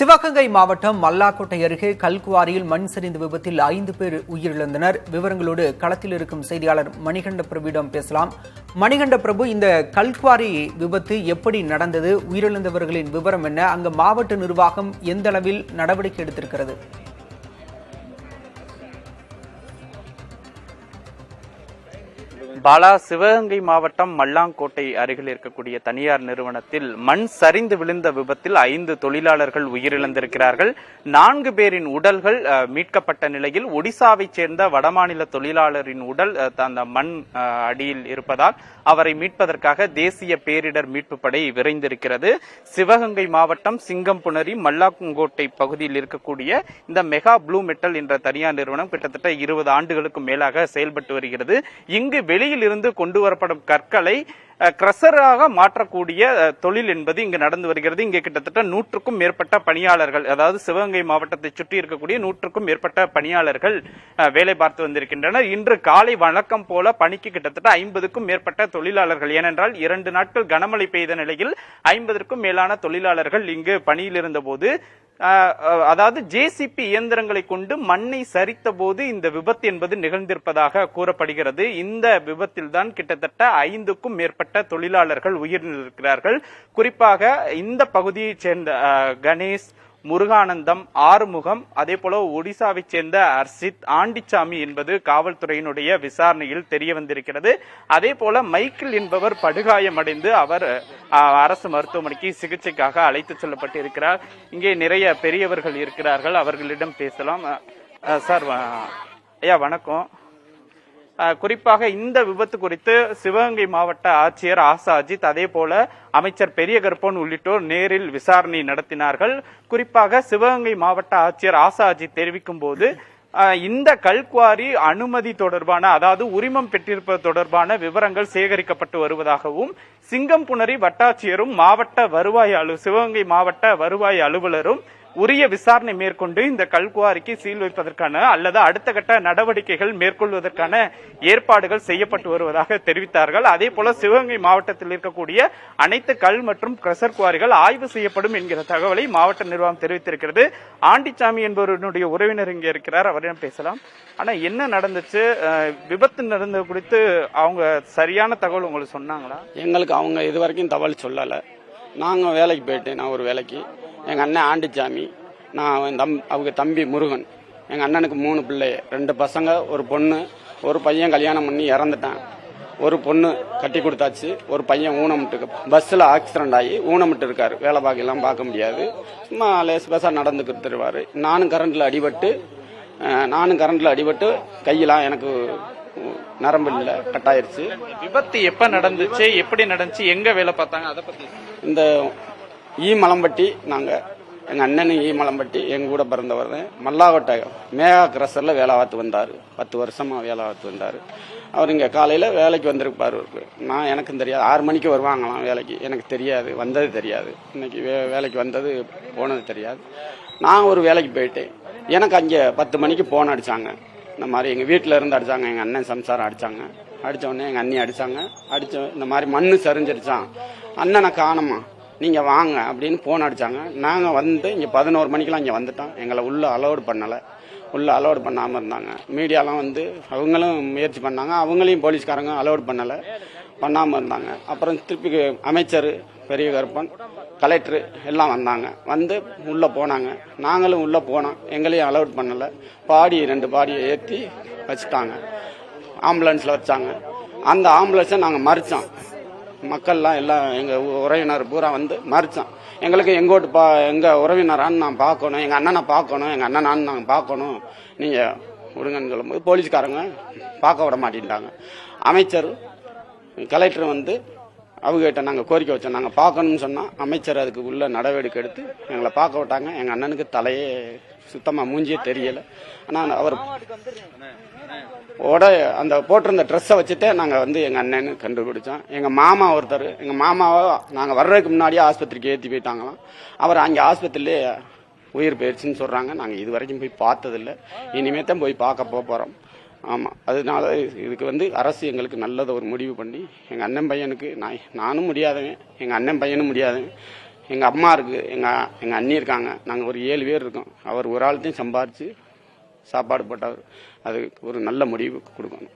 சிவகங்கை மாவட்டம் மல்லாக்கோட்டை அருகே கல்குவாரியில் மண் சரிந்த விபத்தில் ஐந்து பேர் உயிரிழந்தனர். விவரங்களோடு களத்தில் இருக்கும் செய்தியாளர் மணிகண்ட பிரபுவிடம் பேசலாம். மணிகண்ட பிரபு இந்த கல்குவாரி விபத்து எப்படி நடந்தது? உயிரிழந்தவர்களின் விவரம் என்ன? அங்கு மாவட்ட நிர்வாகம் எந்த அளவில் நடவடிக்கை எடுத்திருக்கிறது? பாலா சிவகங்கை மாவட்டம் மல்லாங்கோட்டை அருகில் இருக்கக்கூடிய தனியார் நிறுவனத்தில் மண் சரிந்து விழுந்த விபத்தில் ஐந்து தொழிலாளர்கள் உயிரிழந்திருக்கிறார்கள். நான்கு பேரின் உடல்கள் மீட்கப்பட்ட நிலையில் ஒடிசாவைச் சேர்ந்த வடமாநில தொழிலாளரின் உடல் அந்த மண் அடியில் இருப்பதால் அவரை மீட்பதற்காக தேசிய பேரிடர் மீட்பு படை விரைந்திருக்கிறது. சிவகங்கை மாவட்டம் சிங்கம்புணரி மல்லாங்கோட்டை பகுதியில் இருக்கக்கூடிய இந்த மெகா ப்ளூ மெட்டல் என்ற தனியார் நிறுவனம் கிட்டத்தட்ட இருபது ஆண்டுகளுக்கு மேலாக செயல்பட்டு வருகிறது. இங்கு வெளியில் இருந்து கொண்டு வரப்படும் கற்களை கிரஷராக மாற்றக்கூடிய தொழில் என்பது இங்கு நடந்து வருகிறது. இங்கே கிட்டத்தட்ட நூற்றுக்கும் மேற்பட்ட பணியாளர்கள் அதாவது சிவகங்கை மாவட்டத்தை சுற்றி இருக்கக்கூடிய நூற்றுக்கும் மேற்பட்ட பணியாளர்கள் வேலை பார்த்து வந்திருக்கின்றனர். இன்று காலை வழக்கம் போல பணிக்கு கிட்டத்தட்ட ஐம்பதுக்கும் மேற்பட்ட தொழிலாளர்கள் ஏனென்றால் இரண்டு நாட்கள் கனமழை பெய்த நிலையில் ஐம்பதற்கும் மேலான தொழிலாளர்கள் இங்கு பணியில் இருந்தபோது அதாவது ஜேசிபி இயந்திரங்களை கொண்டு மண்ணை சரித்த போது இந்த விபத்து என்பது நிகழ்ந்திருப்பதாக கூறப்படுகிறது. இந்த விபத்தில் தான் கிட்டத்தட்ட ஐந்துக்கும் மேற்பட்ட தொழிலாளர்கள் உயிரிழந்திருக்கிறார்கள். குறிப்பாக இந்த பகுதியைச் சேர்ந்த அஹ், கணேஷ் முருகானந்தம் ஆறுமுகம் அதே போல ஒடிசாவைச் சேர்ந்த அர்சித் ஆண்டிச்சாமி என்பது காவல்துறையினுடைய விசாரணையில் தெரிய வந்திருக்கிறது. அதே போல மைக்கேல் என்பவர் படுகாயமடைந்து அவர் அரசு மருத்துவமனைக்கு சிகிச்சைக்காக அழைத்து செல்லப்பட்டிருக்கிறார். இங்கே நிறைய பெரியவர்கள் இருக்கிறார்கள். அவர்களிடம் பேசலாம். சார் ஐயா வணக்கம். குறிப்பாக இந்த விபத்து குறித்து சிவகங்கை மாவட்ட ஆட்சியர் ஆசா அஜித் அதே போல அமைச்சர் பெரிய கருப்பன் உள்ளிட்டோர் நேரில் விசாரணை நடத்தினார்கள். குறிப்பாக சிவகங்கை மாவட்ட ஆட்சியர் ஆசா அஜித் தெரிவிக்கும் போது இந்த கல்குவாரி அனுமதி தொடர்பான அதாவது உரிமம் பெற்றிருப்பது தொடர்பான விவரங்கள் சேகரிக்கப்பட்டு வருவதாகவும் சிங்கம்புணரி வட்டாட்சியரும் மாவட்ட வருவாய் அலு சிவகங்கை மாவட்ட வருவாய் அலுவலரும் உரிய விசாரணை மேற்கொண்டு இந்த கல்குவாரிக்கு சீல் வைப்பதற்கான அல்லது அடுத்த கட்ட நடவடிக்கைகள் மேற்கொள்வதற்கான ஏற்பாடுகள் செய்யப்பட்டு வருவதாக தெரிவித்தார்கள். அதே போல சிவகங்கை மாவட்டத்தில் இருக்கக்கூடிய அனைத்து கல் மற்றும் கிரசர் குவாரிகள் ஆய்வு செய்யப்படும் என்கிற தகவலை மாவட்ட நிர்வாகம் தெரிவித்திருக்கிறது. ஆண்டிச்சாமி என்பவருடைய உறவினர் இங்கே இருக்கிறார். அவரிடம் பேசலாம். ஆனா என்ன நடந்துச்சு? விபத்து நடந்தது குறித்து அவங்க சரியான தகவல் உங்களுக்கு சொன்னாங்களா? எங்களுக்கு அவங்க இது வரைக்கும் தகவல் சொல்லலை. நாங்கள் வேலைக்கு போயிட்டேன் நான் ஒரு வேலைக்கு. எங்கள் அண்ணன் ஆண்டிச்சாமி நான் அவன் தம் அவங்க தம்பி முருகன். எங்கள் அண்ணனுக்கு மூணு பிள்ளை ரெண்டு பசங்க ஒரு பொண்ணு. ஒரு பையன் கல்யாணம் பண்ணி இறந்துட்டான். ஒரு பொண்ணு கட்டி கொடுத்தாச்சு. ஒரு பையன் ஊனமிட்டு பஸ்ஸில் ஆக்சிடென்ட் ஆகி ஊனமிட்டு இருக்காரு. வேலை பார்க்கலாம் பார்க்க முடியாது. சும்மா லேஸ் பேஸாக நடந்துக்கிட்டு தருவார் நானும் கரண்டில் அடிபட்டு நானும் கரண்டில் அடிபட்டு கையெல்லாம் எனக்கு நரம்பு இல்லை கட்டாயிருச்சு. விபத்து எப்ப நடந்துச்சு? எப்படி நடந்துச்சு? எங்க வேலை பார்த்தாங்க? அதை பத்தி. இந்த ஈ மலம்பட்டி நாங்கள் எங்கள் அண்ணன் ஈ மலம்பட்டி எங்கள் கூட பிறந்தவர் மல்லாகோட்டை மல்லாவட்டை மேகா கிரஸரில் வேலை பார்த்து வந்தார். பத்து வருஷமாக வேலை பார்த்து வந்தார். அவர் இங்கே காலையில் வேலைக்கு வந்திருப்பார் நான் எனக்கும் தெரியாது. ஆறு மணிக்கு வருவாங்களாம் வேலைக்கு. எனக்கு தெரியாது. வந்தது தெரியாது. இன்னைக்கு வே வேலைக்கு வந்தது போனது தெரியாது. நான் ஒரு வேலைக்கு போயிட்டேன். எனக்கு அங்கே பத்து மணிக்கு போன் அடித்தாங்க இந்த மாதிரி எங்கள் வீட்டில் இருந்து அடித்தாங்க எங்கள் அண்ணன் சம்சாரம் அடித்தாங்க அடித்த உடனே எங்கள் அண்ணி அடித்தாங்க அடித்த இந்த மாதிரி மண் சரிஞ்சிருச்சான் அண்ணனை காணுமா? நீங்கள் வாங்க அப்படின்னு ஃபோன் அடித்தாங்க நாங்கள் வந்து இங்கே பதினோரு மணிக்கெலாம் இங்கே வந்துட்டோம். எங்களை உள்ளே அலோடு பண்ணலை. உள்ளே அலோடு பண்ணாமல் இருந்தாங்க. மீடியாலாம் வந்து அவங்களும் முயற்சி பண்ணாங்க. அவங்களையும் போலீஸ்காரங்க அலோடு பண்ணலை. பண்ணாமல் இருந்தாங்க. அப்புறம் திருப்பி அமைச்சர் பெரிய கருப்பன் கலெக்டர் எல்லாம் வந்தாங்க. வந்து உள்ளே போனாங்க. நாங்களும் உள்ளே போனோம். எங்களையும் அலோட் பண்ணலை. பாடி ரெண்டு பாடியை ஏற்றி வச்சுட்டாங்க. ஆம்புலன்ஸில் வச்சாங்க. அந்த ஆம்புலன்ஸை நாங்கள் மறித்தோம் மக்கள்லாம் எல்லாம் எங்கள் உறவினர் பூரா வந்து மறித்தான் எங்களுக்கு எங்கோட்டு பா எங்கள் உறவினரான்னு நான் பார்க்கணும் எங்கள் அண்ணனை பார்க்கணும் எங்கள் அண்ணனான்னு நாங்கள் பார்க்கணும். நீங்கள் விடுங்கன்னு சொல்லும்போது போலீஸ்காரங்க பார்க்க விட மாட்டேன்ட்டாங்க. அமைச்சர் கலெக்டர் வந்து அவங்ககிட்ட நாங்கள் கோரிக்கை வச்சோம். நாங்கள் பார்க்கணும்னு சொன்னால் அமைச்சர் அதுக்கு உள்ள நடவடிக்கை எடுத்து எங்களை பார்க்க விட்டாங்க. எங்கள் அண்ணனுக்கு தலையே சுத்தமாக மூஞ்சியே தெரியலை. ஆனால் அவர் உட அந்த போட்டிருந்த ட்ரெஸ்ஸை வச்சுட்டே நாங்கள் வந்து எங்கள் அண்ணன்னு கண்டுபிடிச்சோம். எங்கள் மாமா ஒருத்தர் எங்கள் மாமாவை நாங்கள் வர்றதுக்கு முன்னாடியே ஆஸ்பத்திரிக்கு ஏற்றி போயிட்டாங்களாம். அவர் அங்கே ஆஸ்பத்திரியிலே உயிர் போயிடுச்சுன்னு சொல்கிறாங்க நாங்கள் இது வரைக்கும் போய் பார்த்ததில்ல. இனிமே தான் போய் பார்க்க போக போகிறோம் ஆமாம் அதனால இதுக்கு வந்து அரசு எங்களுக்கு நல்லதை ஒரு முடிவு பண்ணி எங்கள் அண்ணன் பையனுக்கு நான் நானும் முடியாதவன் எங்கள் அண்ணன் பையனும் முடியாதவன் எங்கள் அம்மா இருக்குது எங்கள் எங்கள் அண்ணி இருக்காங்க. நாங்கள் ஒரு ஏழு பேர் இருக்கோம். அவர் ஒரு ஆள்த்தையும் சம்பாரித்து சாப்பாடு போட்டவர் அதுக்கு ஒரு நல்ல முடிவு கொடுக்கணும்.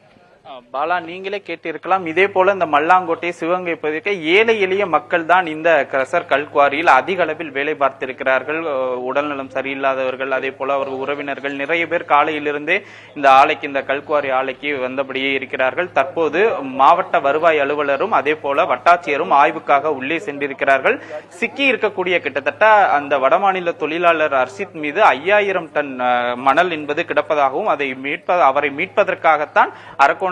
பாலா நீங்களே கேட்டிருக்கலாம். இதே போல இந்த மல்லாங்கோட்டை சிவகங்கை பகுதிக்கு ஏழை எளிய மக்கள் தான் இந்த கிரசர் கல்குவாரியில் அதிக அளவில் வேலை பார்த்திருக்கிறார்கள். உடல்நலம் சரியில்லாதவர்கள் அதே போல அவர் உறவினர்கள் நிறைய பேர் காலையிலிருந்தே இந்த ஆலைக்கு இந்த கல்குவாரி ஆலைக்கு வந்தபடியே இருக்கிறார்கள். தற்போது மாவட்ட வருவாய் அலுவலரும் அதே போல வட்டாட்சியரும் ஆய்வுக்காக உள்ளே சென்றிருக்கிறார்கள். சிக்கி இருக்கக்கூடிய கிட்டத்தட்ட அந்த வடமாநில தொழிலாளர் அர்ஷித் மீது ஐயாயிரம் டன் மணல் என்பது கிடப்பதாகவும் அதை மீட்ப அவரை மீட்பதற்காகத்தான்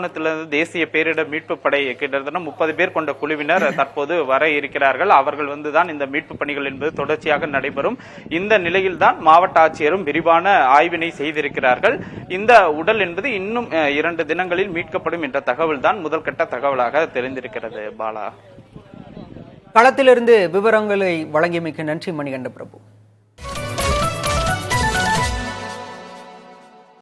மாகாணத்திலிருந்து தேசிய பேரிடர் மீட்பு படை கிட்டத்தட்ட முப்பது பேர் கொண்ட குழுவினர் தற்போது வர இருக்கிறார்கள். அவர்கள் வந்துதான் இந்த மீட்பு பணிகள் என்பது தொடர்ச்சியாக நடைபெறும். இந்த நிலையில் தான் மாவட்ட ஆட்சியரும் விரிவான ஆய்வினை செய்திருக்கிறார்கள். இந்த உடல் என்பது இன்னும் அஹ், இரண்டு தினங்களில் மீட்கப்படும் என்ற தகவல் தான் முதல் கட்ட தகவலாக தெரிந்திருக்கிறது பாலா. களத்திலிருந்து விவரங்களை வழங்கியமைக்கு நன்றி மணிகண்ட பிரபு.